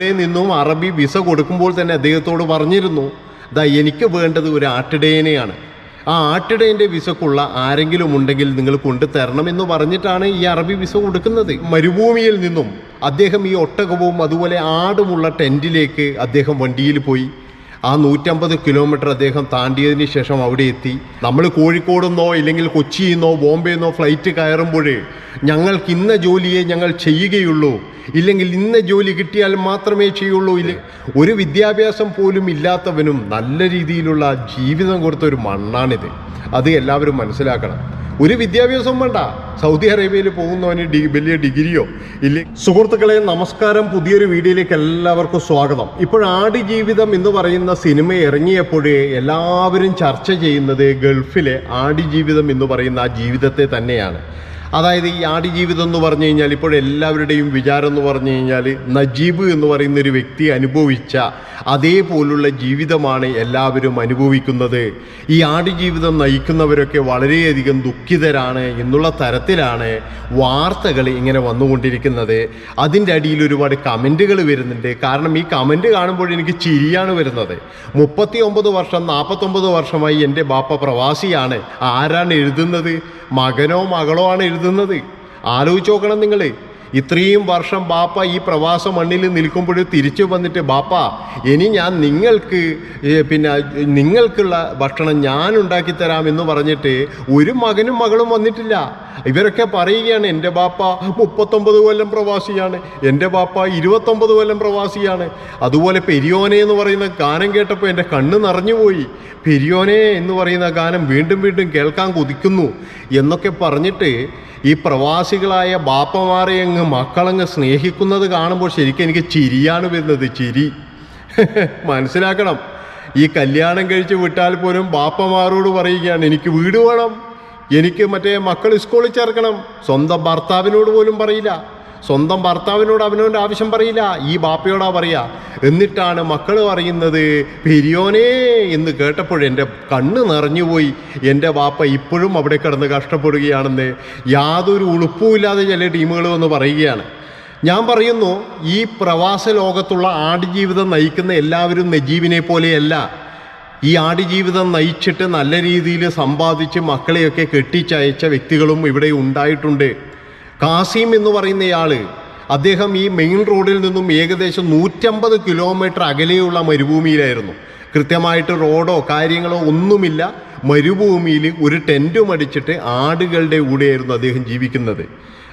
നിന്നും അറബി വിസ കൊടുക്കുമ്പോൾ തന്നെ അദ്ദേഹത്തോട് പറഞ്ഞിരുന്നു ദാ എനിക്ക് വേണ്ടത് ഒരു ആട്ടിടയനെയാണ്. ആ ആട്ടിടയന്റെ വിസക്കുള്ള ആരെങ്കിലും ഉണ്ടെങ്കിൽ നിങ്ങൾ കൊണ്ടുതരണം എന്ന് പറഞ്ഞിട്ടാണ് ഈ അറബി വിസ കൊടുക്കുന്നത്. മരുഭൂമിയിൽ നിന്നും അദ്ദേഹം ഈ ഒട്ടകവും അതുപോലെ ആടുമുള്ള ടെന്റിലേക്ക് അദ്ദേഹം വണ്ടിയിൽ പോയി ആ നൂറ്റമ്പത് കിലോമീറ്റർ അദ്ദേഹം താണ്ടിയതിന് ശേഷം അവിടെ എത്തി. നമ്മൾ കോഴിക്കോട് നിന്നോ ഇല്ലെങ്കിൽ കൊച്ചിയിൽ നിന്നോ ബോംബെ നിന്നോ ഫ്ലൈറ്റ് കയറുമ്പോഴേ ഞങ്ങൾക്ക് ഇന്ന ജോലിയെ ഞങ്ങൾ ചെയ്യുകയുള്ളൂ. ഇല്ലെങ്കിൽ ഇന്ന ജോലി കിട്ടിയാൽ മാത്രമേ ചെയ്യുള്ളൂ. ഇല്ല ഒരു വിദ്യാഭ്യാസം പോലും ഇല്ലാത്തവനും നല്ല രീതിയിലുള്ള ജീവിതം കൊടുത്ത ഒരു മണ്ണാണിത്. അത് എല്ലാവരും മനസ്സിലാക്കണം. ഒരു വിദ്യാഭ്യാസം വേണ്ട. സൗദി അറേബ്യയിൽ പോകുന്നവന് ഡി വലിയ ഡിഗ്രിയോ ഇല്ല? സുഹൃത്തുക്കളെ നമസ്കാരം. പുതിയൊരു വീഡിയോയിലേക്ക് എല്ലാവർക്കും സ്വാഗതം. ഇപ്പോൾ ആടുജീവിതം എന്ന് പറയുന്ന സിനിമ ഇറങ്ങിയപ്പോഴേ എല്ലാവരും ചർച്ച ചെയ്യുന്നത് ഗൾഫിലെ ആടുജീവിതം എന്ന് പറയുന്ന ആ ജീവിതത്തെ തന്നെയാണ്. അതായത് ഈ ആടുജീവിതം എന്ന് പറഞ്ഞു കഴിഞ്ഞാൽ ഇപ്പോൾ എല്ലാവരുടെയും വിചാരം എന്ന് പറഞ്ഞു കഴിഞ്ഞാൽ നജീബ് എന്ന് പറയുന്ന ഒരു വ്യക്തി അനുഭവിച്ച അതേപോലുള്ള ജീവിതമാണ് എല്ലാവരും അനുഭവിക്കുന്നത്. ഈ ആടുജീവിതം നയിക്കുന്നവരൊക്കെ വളരെയധികം ദുഃഖിതരാണ് എന്നുള്ള തരത്തിലാണ് വാർത്തകൾ ഇങ്ങനെ വന്നുകൊണ്ടിരിക്കുന്നത്. അതിന്റെ അടിയിൽ ഒരുപാട് കമന്റുകൾ വരുന്നുണ്ട്. കാരണം ഈ കമന്റ് കാണുമ്പോൾ എനിക്ക് ചിരിയാണ് വരുന്നത്. മുപ്പത്തി ഒമ്പത് വർഷം നാൽപ്പത്തൊമ്പത് വർഷമായി എന്റെ ബാപ്പ പ്രവാസിയാണ്. ആരാണ് എഴുതുന്നത്? മകനോ മകളോ ആണ് എഴുതുന്നത് ആലോചിച്ച് നോക്കണം നിങ്ങൾ ഇത്രയും വർഷം ബാപ്പ ഈ പ്രവാസ മണ്ണിൽ നിൽക്കുമ്പോൾ തിരിച്ചു വന്നിട്ട് ബാപ്പ ഇനി ഞാൻ നിങ്ങൾക്ക് പിന്നെ നിങ്ങൾക്കുള്ള ഭക്ഷണം ഞാൻ ഉണ്ടാക്കി തരാം എന്ന് പറഞ്ഞിട്ട് ഒരു മകനും മകളും വന്നിട്ടില്ല. ഇവരൊക്കെ പറയുകയാണ് എന്റെ ബാപ്പ മുപ്പത്തൊമ്പത് കൊല്ലം പ്രവാസിയാണ് എന്റെ ബാപ്പ ഇരുപത്തൊമ്പത് കൊല്ലം പ്രവാസിയാണ്. അതുപോലെ പെരിയോനെ എന്ന് പറയുന്ന ഗാനം കേട്ടപ്പോൾ എന്റെ കണ്ണ് നിറഞ്ഞുപോയി പെരിയോനെ എന്ന് പറയുന്ന ഗാനം വീണ്ടും വീണ്ടും കേൾക്കാൻ കൊതിക്കുന്നു എന്നൊക്കെ പറഞ്ഞിട്ട് ഈ പ്രവാസികളായ ബാപ്പമാരെ അങ്ങ് മക്കളങ്ങ് സ്നേഹിക്കുന്നത് കാണുമ്പോൾ ശരിക്കും എനിക്ക് ചിരിയാണ് വരുന്നത് ചിരി. മനസ്സിലാക്കണം. ഈ കല്യാണം കഴിച്ച് വിട്ടാൽ പോലും ബാപ്പമാരോട് പറയുകയാണ് എനിക്ക് വീട് വേണം. എനിക്ക് മറ്റേ മക്കൾ സ്കൂളിൽ ചേർക്കണം. സ്വന്തം ഭർത്താവിനോട് പോലും പറയില്ല. സ്വന്തം ഭർത്താവിനോട് അവനവന്റെ ആവശ്യം പറയില്ല. ഈ ബാപ്പയോടാ പറയുക എന്നിട്ടാണ് മക്കൾ പറയുന്നത് പെരിയോനേ എന്ന് കേട്ടപ്പോൾ എന്റെ കണ്ണ് നിറഞ്ഞുപോയി എന്റെ ബാപ്പ ഇപ്പോഴും അവിടെ കിടന്ന് കഷ്ടപ്പെടുകയാണെന്ന് യാതൊരു ഉളുപ്പുമില്ലാതെ ചില ടീമുകൾ വന്ന് പറയുകയാണ്. ഞാൻ പറയുന്നു ഈ പ്രവാസ ലോകത്തുള്ള ആടുജീവിതം നയിക്കുന്ന എല്ലാവരും നജീബിനെ പോലെയല്ല. ഈ ആടുജീവിതം നയിച്ചിട്ട് നല്ല രീതിയിൽ സമ്പാദിച്ച് മക്കളെയൊക്കെ കെട്ടിച്ചയച്ച വ്യക്തികളും ഇവിടെ ഉണ്ടായിട്ടുണ്ട്. കാസിം എന്ന് പറയുന്നയാൾ അദ്ദേഹം ഈ മെയിൻ റോഡിൽ നിന്നും ഏകദേശം നൂറ്റമ്പത് കിലോമീറ്റർ അകലെയുള്ള മരുഭൂമിയിലായിരുന്നു. കൃത്യമായിട്ട് റോഡോ കാര്യങ്ങളോ ഒന്നുമില്ല. മരുഭൂമിയിൽ ഒരു ടെന്റും അടിച്ചിട്ട് ആടുകളുടെ കൂടെയായിരുന്നു അദ്ദേഹം ജീവിക്കുന്നത്.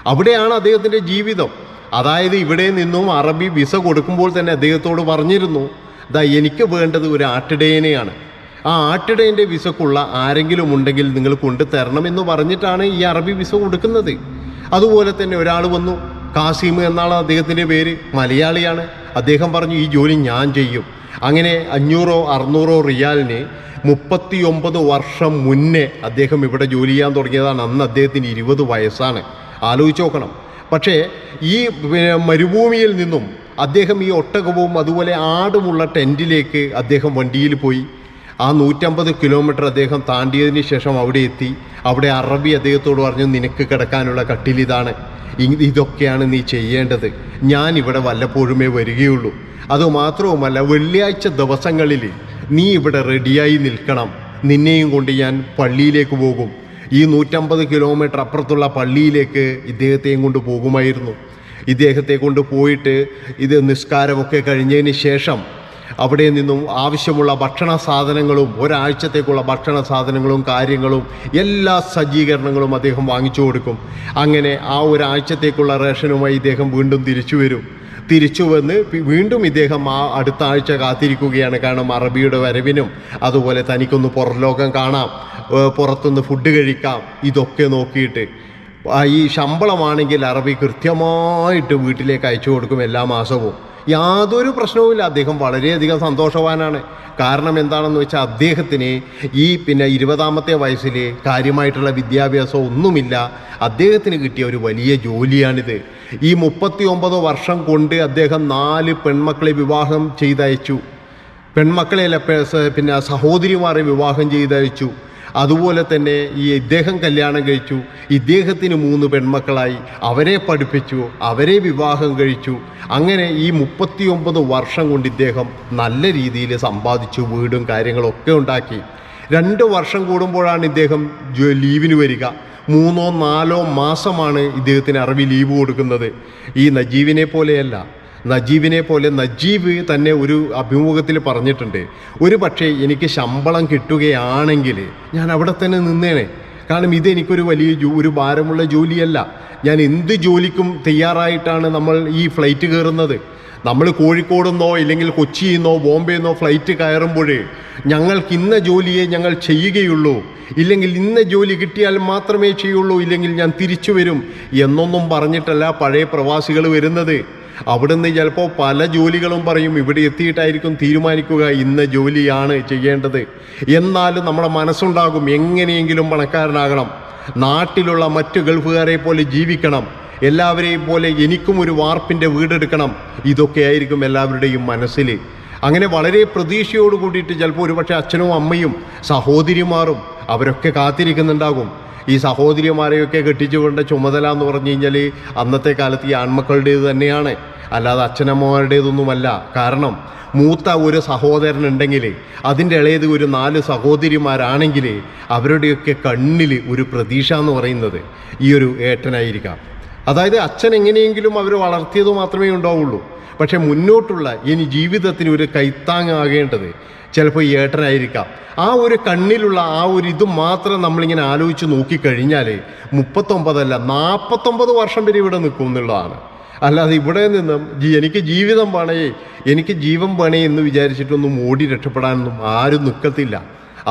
അവിടെയാണ് അദ്ദേഹത്തിന്റെ ജീവിതം. അതായത് ഇവിടെ നിന്നും അറബി വിസ കൊടുക്കുമ്പോൾ തന്നെ അദ്ദേഹത്തോട് പറഞ്ഞിരുന്നു ദാ എനിക്ക് വേണ്ടത് ഒരു ആട്ടിടയനെയാണ്. ആ ആട്ടിടയന്റെ വിസക്കുള്ള ആരെങ്കിലും ഉണ്ടെങ്കിൽ നിങ്ങൾ കൊണ്ടുതരണം എന്ന് പറഞ്ഞിട്ടാണ് ഈ അറബി വിസ കൊടുക്കുന്നത്. അതുപോലെ തന്നെ ഒരാൾ വന്നു കാസിം എന്നാണ് അദ്ദേഹത്തിന്റെ പേര് മലയാളിയാണ്. അദ്ദേഹം പറഞ്ഞു ഈ ജോലി ഞാൻ ചെയ്യും. അങ്ങനെ അഞ്ഞൂറോ അറുന്നൂറോ റിയാലിന് മുപ്പത്തി ഒമ്പത് വർഷം മുന്നേ അദ്ദേഹം ഇവിടെ ജോലി ചെയ്യാൻ തുടങ്ങിയതാണ്. അന്ന് അദ്ദേഹത്തിന് ഇരുപത് വയസ്സാണ്. ആലോചിച്ച് നോക്കണം. പക്ഷേ ഈ മരുഭൂമിയിൽ നിന്നും അദ്ദേഹം ഈ ഒട്ടകവും അതുപോലെ ആടുമുള്ള ടെന്റിലേക്ക് അദ്ദേഹം വണ്ടിയിൽ പോയി. ആ നൂറ്റമ്പത് കിലോമീറ്റർ അദ്ദേഹം താണ്ടിയതിന് ശേഷം അവിടെ എത്തി. അവിടെ അറബി അദ്ദേഹത്തോട് പറഞ്ഞു നിനക്ക് കിടക്കാനുള്ള കട്ടിലിതാണ് ഇതൊക്കെയാണ് നീ ചെയ്യേണ്ടത്. ഞാൻ ഇവിടെ വല്ലപ്പോഴുമേ വരികയുള്ളൂ. അതുമാത്രവുമല്ല വെള്ളിയാഴ്ച ദിവസങ്ങളിൽ നീ ഇവിടെ റെഡിയായി നിൽക്കണം. നിന്നെയും കൊണ്ട് ഞാൻ പള്ളിയിലേക്ക് പോകും. ഈ നൂറ്റമ്പത് കിലോമീറ്റർ അപ്പുറത്തുള്ള പള്ളിയിലേക്ക് ഇദ്ദേഹത്തെയും കൊണ്ട് പോകുമായിരുന്നു. ഇദ്ദേഹത്തെ കൊണ്ട് പോയിട്ട് ഇത് നിസ്കാരമൊക്കെ കഴിഞ്ഞതിന് ശേഷം അവിടെ നിന്നും ആവശ്യമുള്ള ഭക്ഷണ സാധനങ്ങളും ഒരാഴ്ചത്തേക്കുള്ള ഭക്ഷണ സാധനങ്ങളും കാര്യങ്ങളും എല്ലാ സജ്ജീകരണങ്ങളും അദ്ദേഹം വാങ്ങിച്ചു കൊടുക്കും. അങ്ങനെ ആ ഒരാഴ്ചത്തേക്കുള്ള റേഷനുമായി ഇദ്ദേഹം വീണ്ടും തിരിച്ചു വരും. തിരിച്ചു വന്ന് വീണ്ടും ഇദ്ദേഹം ആ അടുത്ത ആഴ്ച കാത്തിരിക്കുകയാണ്. കാരണം അറബിയുടെ വരവിനും അതുപോലെ തനിക്കൊന്ന് പുറം ലോകം കാണാം പുറത്തുനിന്ന് ഫുഡ് കഴിക്കാം ഇതൊക്കെ നോക്കിയിട്ട്. ഈ ശമ്പളമാണെങ്കിൽ അറബി കൃത്യമായിട്ട് വീട്ടിലേക്ക് അയച്ചു കൊടുക്കും എല്ലാ മാസവും. യാതൊരു പ്രശ്നവുമില്ല. അദ്ദേഹം വളരെയധികം സന്തോഷവാനാണ്. കാരണം എന്താണെന്ന് വെച്ചാൽ അദ്ദേഹത്തിന് ഈ പിന്നെ ഇരുപതാമത്തെ വയസ്സിൽ കാര്യമായിട്ടുള്ള വിദ്യാഭ്യാസം ഒന്നുമില്ല. അദ്ദേഹത്തിന് കിട്ടിയ ഒരു വലിയ ജോലിയാണിത്. ഈ മുപ്പത്തി ഒമ്പത് വർഷം കൊണ്ട് അദ്ദേഹം നാല് പെൺമക്കളെ വിവാഹം ചെയ്തയച്ചു. പെൺമക്കളെ പിന്നെ സഹോദരിമാരെ വിവാഹം ചെയ്തയച്ചു. അതുപോലെ തന്നെ ഈ ഇദ്ദേഹം കല്യാണം കഴിച്ചു. ഇദ്ദേഹത്തിന് മൂന്ന് പെൺമക്കളായി. അവരെ പഠിപ്പിച്ചു അവരെ വിവാഹം കഴിച്ചു. അങ്ങനെ ഈ മുപ്പത്തിയൊമ്പത് വർഷം കൊണ്ട് ഇദ്ദേഹം നല്ല രീതിയിൽ സമ്പാദിച്ചു വീടും കാര്യങ്ങളൊക്കെ ഉണ്ടാക്കി. രണ്ട് വർഷം കൂടുമ്പോഴാണ് ഇദ്ദേഹം ലീവിന് വരിക. മൂന്നോ നാലോ മാസമാണ് ഇദ്ദേഹത്തിന് അറബി ലീവ് കൊടുക്കുന്നത്. ഈ നജീവിനെ പോലെയല്ല നജീബിനെ പോലെ നജീബ് തന്നെ ഒരു അഭിമുഖത്തിൽ പറഞ്ഞിട്ടുണ്ട്. ഒരു പക്ഷേ എനിക്ക് ശമ്പളം കിട്ടുകയാണെങ്കിൽ ഞാൻ അവിടെ തന്നെ നിന്നേനെ. കാരണം ഇതെനിക്കൊരു വലിയ ജോ- ഒരു ഭാരമുള്ള ജോലിയല്ല. ഞാൻ എന്ത് ജോലിക്കും തയ്യാറായിട്ടാണ് നമ്മൾ ഈ ഫ്ലൈറ്റ് കയറുന്നത്. നമ്മൾ കോഴിക്കോട് നിന്നോ ഇല്ലെങ്കിൽ കൊച്ചിയിൽ നിന്നോ ബോംബെ നിന്നോ ഫ്ലൈറ്റ് കയറുമ്പോൾ ഞങ്ങൾക്ക് ഇന്ന ജോലിയെ ഞങ്ങൾ ചെയ്യുകയുള്ളൂ. ഇല്ലെങ്കിൽ ഇന്ന ജോലി കിട്ടിയാൽ മാത്രമേ ചെയ്യുള്ളൂ. ഇല്ലെങ്കിൽ ഞാൻ തിരിച്ചു വരും. എന്നൊന്നും പറഞ്ഞിട്ടല്ല പഴയ പ്രവാസികൾ വരുന്നത്. അവിടുന്ന് ചിലപ്പോൾ പല ജോലികളും പറയും ഇവിടെ എത്തിയിട്ടായിരിക്കും തീരുമാനിക്കുക ഇന്ന ജോലിയാണ് ചെയ്യേണ്ടത്. എന്നാലും നമ്മുടെ മനസ്സുണ്ടാകും എങ്ങനെയെങ്കിലും പണക്കാരനാകണം. നാട്ടിലുള്ള മറ്റു ഗൾഫുകാരെ പോലെ ജീവിക്കണം. എല്ലാവരെയും പോലെ എനിക്കും ഒരു വാർപ്പിന്റെ വീടെടുക്കണം. ഇതൊക്കെ ആയിരിക്കും എല്ലാവരുടെയും മനസ്സിൽ അങ്ങനെ വളരെ പ്രതീക്ഷയോട് കൂടിയിട്ട് ചിലപ്പോൾ ഒരുപക്ഷെ അച്ഛനും അമ്മയും സഹോദരിമാരും അവരൊക്കെ കാത്തിരിക്കുന്നുണ്ടാകും. ഈ സഹോദരിമാരെയൊക്കെ കെട്ടിച്ചുകൊണ്ട് ചുമതല എന്ന് പറഞ്ഞു കഴിഞ്ഞാൽ അന്നത്തെ കാലത്ത് ഈ ആൺമക്കളുടേത് തന്നെയാണ്. അല്ലാതെ അച്ഛനമ്മമാരുടേതൊന്നുമല്ല. കാരണം മൂത്ത ഒരു സഹോദരൻ ഉണ്ടെങ്കിൽ അതിന്റെ ഇളയത് ഒരു നാല് സഹോദരിമാരാണെങ്കിൽ അവരുടെയൊക്കെ കണ്ണിൽ ഒരു പ്രതീക്ഷ എന്ന് പറയുന്നത് ഈ ഒരു ഏട്ടനായിരിക്കാം. അതായത് അച്ഛൻ എങ്ങനെയെങ്കിലും അവർ വളർത്തിയത് മാത്രമേ ഉണ്ടാവുള്ളൂ. പക്ഷെ മുന്നോട്ടുള്ള ഇനി ജീവിതത്തിന് ഒരു കൈത്താങ്ങാകേണ്ടത് ചിലപ്പോൾ ഈ ഏട്ടനായിരിക്കാം. ആ ഒരു കണ്ണിലുള്ള ആ ഒരു ഇത് മാത്രം നമ്മളിങ്ങനെ ആലോചിച്ച് നോക്കിക്കഴിഞ്ഞാൽ മുപ്പത്തൊമ്പതല്ല നാൽപ്പത്തൊമ്പത് വർഷം വരെ ഇവിടെ നിൽക്കും എന്നുള്ളതാണ്. അല്ലാതെ ഇവിടെ നിന്നും എനിക്ക് ജീവിതം വേണേ എനിക്ക് ജീവൻ വേണേ എന്ന് വിചാരിച്ചിട്ടൊന്നും ഓടി രക്ഷപ്പെടാനൊന്നും ആരും നിൽക്കത്തില്ല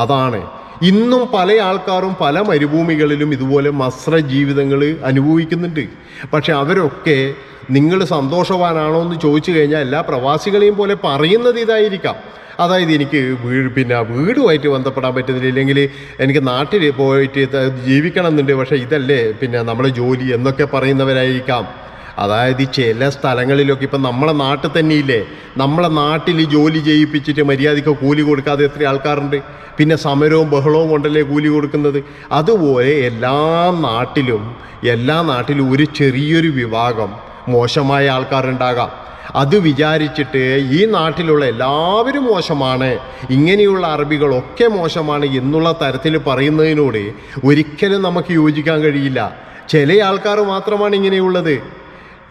അതാണ് ഇന്നും പല ആൾക്കാരും പല മരുഭൂമികളിലും ഇതുപോലെ മസ്ര ജീവിതങ്ങൾ അനുഭവിക്കുന്നുണ്ട്. പക്ഷെ അവരൊക്കെ നിങ്ങൾ സന്തോഷവാനാണോ എന്ന് ചോദിച്ചു കഴിഞ്ഞാൽ എല്ലാ പ്രവാസികളെയും പോലെ പറയുന്നത് ഇതായിരിക്കാം. അതായത് എനിക്ക് വീട് പിന്നെ വീടുമായിട്ട് ബന്ധപ്പെടാൻ പറ്റുന്നില്ല ഇല്ലെങ്കിൽ എനിക്ക് നാട്ടിൽ പോയിട്ട് ജീവിക്കണം എന്നുണ്ട് പക്ഷേ ഇതല്ലേ പിന്നെ നമ്മുടെ ജോലി എന്നൊക്കെ പറയുന്നവരായിരിക്കാം. അതായത് ചില സ്ഥലങ്ങളിലൊക്കെ ഇപ്പം നമ്മളെ നാട്ടിൽ തന്നെയില്ലേ നമ്മളെ നാട്ടിൽ ജോലി ചെയ്യിപ്പിച്ചിട്ട് മര്യാദയ്ക്ക് കൂലി കൊടുക്കാതെ എത്ര ആൾക്കാരുണ്ട്? പിന്നെ സമരവും ബഹളവും കൊണ്ടല്ലേ കൂലി കൊടുക്കുന്നത്? അതുപോലെ എല്ലാ നാട്ടിലും എല്ലാ നാട്ടിലും ഒരു ചെറിയൊരു വിഭാഗം മോശമായ ആൾക്കാരുണ്ടാകാം. അത് വിചാരിച്ചിട്ട് ഈ നാട്ടിലുള്ള എല്ലാവരും മോശമാണ് ഇങ്ങനെയുള്ള അറബികളൊക്കെ മോശമാണ് എന്നുള്ള തരത്തിൽ പറയുന്നതിനോട് ഒരിക്കലും നമുക്ക് യോജിക്കാൻ കഴിയില്ല. ചില ആൾക്കാർ മാത്രമാണ് ഇങ്ങനെയുള്ളത്.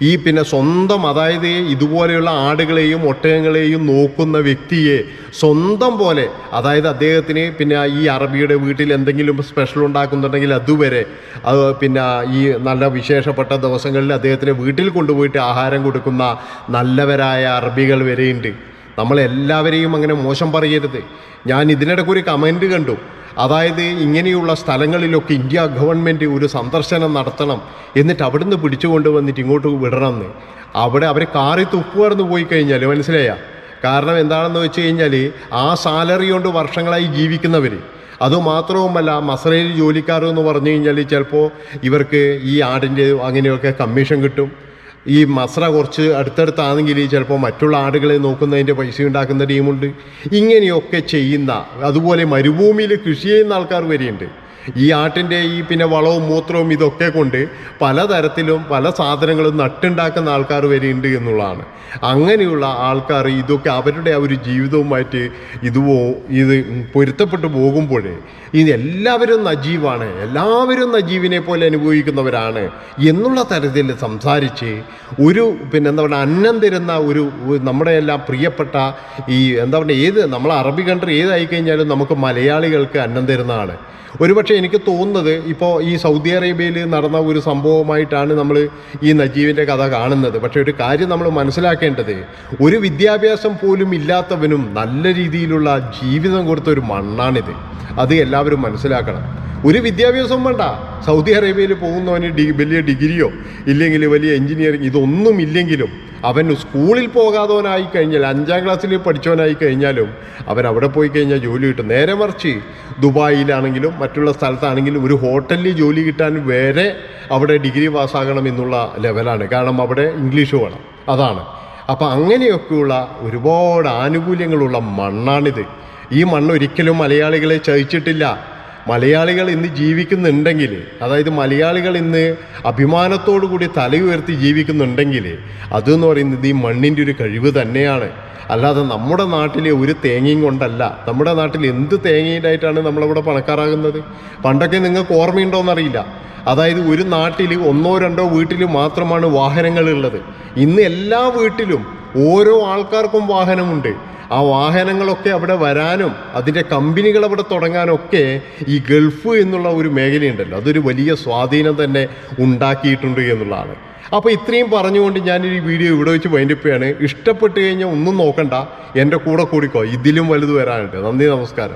ഈ പിന്നെ സ്വന്തം അതായത് ഇതുപോലെയുള്ള ആടുകളെയും ഒട്ടകങ്ങളെയും നോക്കുന്ന വ്യക്തിയെ സ്വന്തം പോലെ അതായത് അദ്ദേഹത്തിന് പിന്നെ ഈ അറബിയുടെ വീട്ടിൽ എന്തെങ്കിലും സ്പെഷ്യൽ ഉണ്ടാക്കുന്നുണ്ടെങ്കിൽ അതുവരെ അത് പിന്നെ ഈ നല്ല വിശേഷപ്പെട്ട ദിവസങ്ങളിൽ അദ്ദേഹത്തിന് വീട്ടിൽ കൊണ്ടുപോയിട്ട് ആഹാരം കൊടുക്കുന്ന നല്ലവരായ അറബികൾ വരെയുണ്ട്. നമ്മളെല്ലാവരെയും അങ്ങനെ മോശം പറയരുത്. ഞാൻ ഇതിനിടയ്ക്ക് ഒരു കമന്റ് കണ്ടു. അതായത് ഇങ്ങനെയുള്ള സ്ഥലങ്ങളിലൊക്കെ ഇന്ത്യ ഗവൺമെന്റ് ഒരു സന്ദർശനം നടത്തണം എന്നിട്ട് അവിടുന്ന് പിടിച്ചു കൊണ്ടുവന്നിട്ട് ഇങ്ങോട്ട് വിടണം എന്ന് അവിടെ അവർ കാറി തുപ്പുകടന്ന് പോയി കഴിഞ്ഞാൽ മനസ്സിലായാ? കാരണം എന്താണെന്ന് വെച്ച് കഴിഞ്ഞാൽ ആ സാലറി കൊണ്ട് വർഷങ്ങളായി ജീവിക്കുന്നവർ അതുമാത്രവുമല്ല മസറയിൽ ജോലിക്കാരോ എന്ന് പറഞ്ഞു കഴിഞ്ഞാൽ ചിലപ്പോൾ ഇവർക്ക് ഈ ആടിന്റെ അങ്ങനെയൊക്കെ കമ്മീഷൻ കിട്ടും. ഈ മസ്ര കുറച്ച് അടുത്തടുത്താണെങ്കിൽ ചിലപ്പോൾ മറ്റുള്ള ആടുകളെ നോക്കുന്നതിന്റെ പൈസ ഉണ്ടാക്കുന്ന ടീമുണ്ട്. ഇങ്ങനെയൊക്കെ ചെയ്യുന്ന അതുപോലെ മരുഭൂമിയിൽ കൃഷി ചെയ്യുന്ന ആൾക്കാർ വരെയുണ്ട്. ഈ ആട്ടിന്റെ ഈ പിന്നെ വളവും മൂത്രവും ഇതൊക്കെ കൊണ്ട് പലതരത്തിലും പല സാധനങ്ങളും നട്ടുണ്ടാക്കുന്ന ആൾക്കാർ വരെയുണ്ട് എന്നുള്ളതാണ്. അങ്ങനെയുള്ള ആൾക്കാർ ഇതൊക്കെ അവരുടെ ആ ഒരു ജീവിതവുമായിട്ട് ഇത് ഇത് പൊരുത്തപ്പെട്ടു പോകുമ്പോഴേ ഇത് എല്ലാവരും നജീവാണ്. എല്ലാവരും നജീവിനെ പോലെ അനുഭവിക്കുന്നവരാണ് എന്നുള്ള തരത്തിൽ സംസാരിച്ച് ഒരു പിന്നെ എന്താ പറയുക അന്നം തരുന്ന ഒരു നമ്മുടെ എല്ലാം പ്രിയപ്പെട്ട ഈ എന്താ പറയുക ഏത് നമ്മൾ അറബി കൺട്രി ഏതായി കഴിഞ്ഞാലും നമുക്ക് മലയാളികൾക്ക് അന്നം തരുന്നതാണ്. ഒരുപക്ഷെ എനിക്ക് തോന്നുന്നത് ഇപ്പോൾ ഈ സൗദി അറേബ്യയിൽ നടന്ന ഒരു സംഭവമായിട്ടാണ് നമ്മൾ ഈ നജീബിന്റെ കഥ കാണുന്നത്. പക്ഷേ ഒരു കാര്യം നമ്മൾ മനസ്സിലാക്കേണ്ടത് ഒരു വിദ്യാഭ്യാസം പോലും ഇല്ലാത്തവനും നല്ല രീതിയിലുള്ള ജീവിതം കൊടുത്ത ഒരു മണ്ണാണിത്. അത് എല്ലാവരും മനസ്സിലാക്കണം. ഒരു വിദ്യാഭ്യാസവും വേണ്ട. സൗദി അറേബ്യയിൽ പോകുന്നവന് ഡി വലിയ ഡിഗ്രിയോ ഇല്ലെങ്കിൽ വലിയ എഞ്ചിനീയറിംഗ് ഇതൊന്നും ഇല്ലെങ്കിലും അവൻ സ്കൂളിൽ പോകാത്തവനായി കഴിഞ്ഞാൽ അഞ്ചാം ക്ലാസ്സിൽ പഠിച്ചവനായി കഴിഞ്ഞാലും അവൻ അവിടെ പോയി കഴിഞ്ഞാൽ ജോലി കിട്ടും. നേരെ മറിച്ച് ദുബായിലാണെങ്കിലും മറ്റുള്ള സ്ഥലത്താണെങ്കിലും ഒരു ഹോട്ടലിൽ ജോലി കിട്ടാൻ വരെ അവിടെ ഡിഗ്രി പാസ്സാകണം എന്നുള്ള ലെവലാണ്. കാരണം അവിടെ ഇംഗ്ലീഷ് വേണം. അതാണ്. അപ്പം അങ്ങനെയൊക്കെയുള്ള ഒരുപാട് ആനുകൂല്യങ്ങളുള്ള മണ്ണാണിത്. ഈ മണ്ണ് ഒരിക്കലും മലയാളികളെ ചതിച്ചിട്ടില്ല. മലയാളികൾ ഇന്ന് ജീവിക്കുന്നുണ്ടെങ്കിൽ അതായത് മലയാളികൾ ഇന്ന് അഭിമാനത്തോടു കൂടി തല ഉയർത്തി ജീവിക്കുന്നുണ്ടെങ്കിൽ അതെന്ന് പറയുന്നത് ഈ മണ്ണിന്റെ ഒരു കഴിവ് തന്നെയാണ്. അല്ലാതെ നമ്മുടെ നാട്ടിലെ ഒരു തേങ്ങയും കൊണ്ടല്ല. നമ്മുടെ നാട്ടിൽ എന്ത് തേങ്ങയിലായിട്ടാണ് നമ്മളിവിടെ പണക്കാരാകുന്നത്? പണ്ടൊക്കെ നിങ്ങൾക്ക് ഓർമ്മയുണ്ടോയെന്നറിയില്ല അതായത് ഒരു നാട്ടിൽ ഒന്നോ രണ്ടോ വീട്ടിൽ മാത്രമാണ് വാഹനങ്ങളുള്ളത് ഇന്ന് എല്ലാ വീട്ടിലും ഓരോ ആൾക്കാർക്കും വാഹനമുണ്ട്. ആ വാഹനങ്ങളൊക്കെ അവിടെ വരാനും അതിന്റെ കമ്പനികൾ അവിടെ തുടങ്ങാനൊക്കെ ഈ ഗൾഫ് എന്നുള്ള ഒരു മേഖലയുണ്ടല്ലോ. അതൊരു വലിയ സ്വാധീനം തന്നെ ഉണ്ടാക്കിയിട്ടുണ്ട് എന്നുള്ളതാണ്. അപ്പോൾ ഇത്രയും പറഞ്ഞുകൊണ്ട് ഞാൻ ഈ വീഡിയോ ഇവിടെ വെച്ച് വൈൻഡിപ്പയാണ് ഇഷ്ടപ്പെട്ട് കഴിഞ്ഞാൽ ഒന്നും നോക്കണ്ട. എന്റെ കൂടെ കൂടിക്കോ. ഇതിലും വലുത് വരാനുണ്ട്. നന്ദി നമസ്കാരം.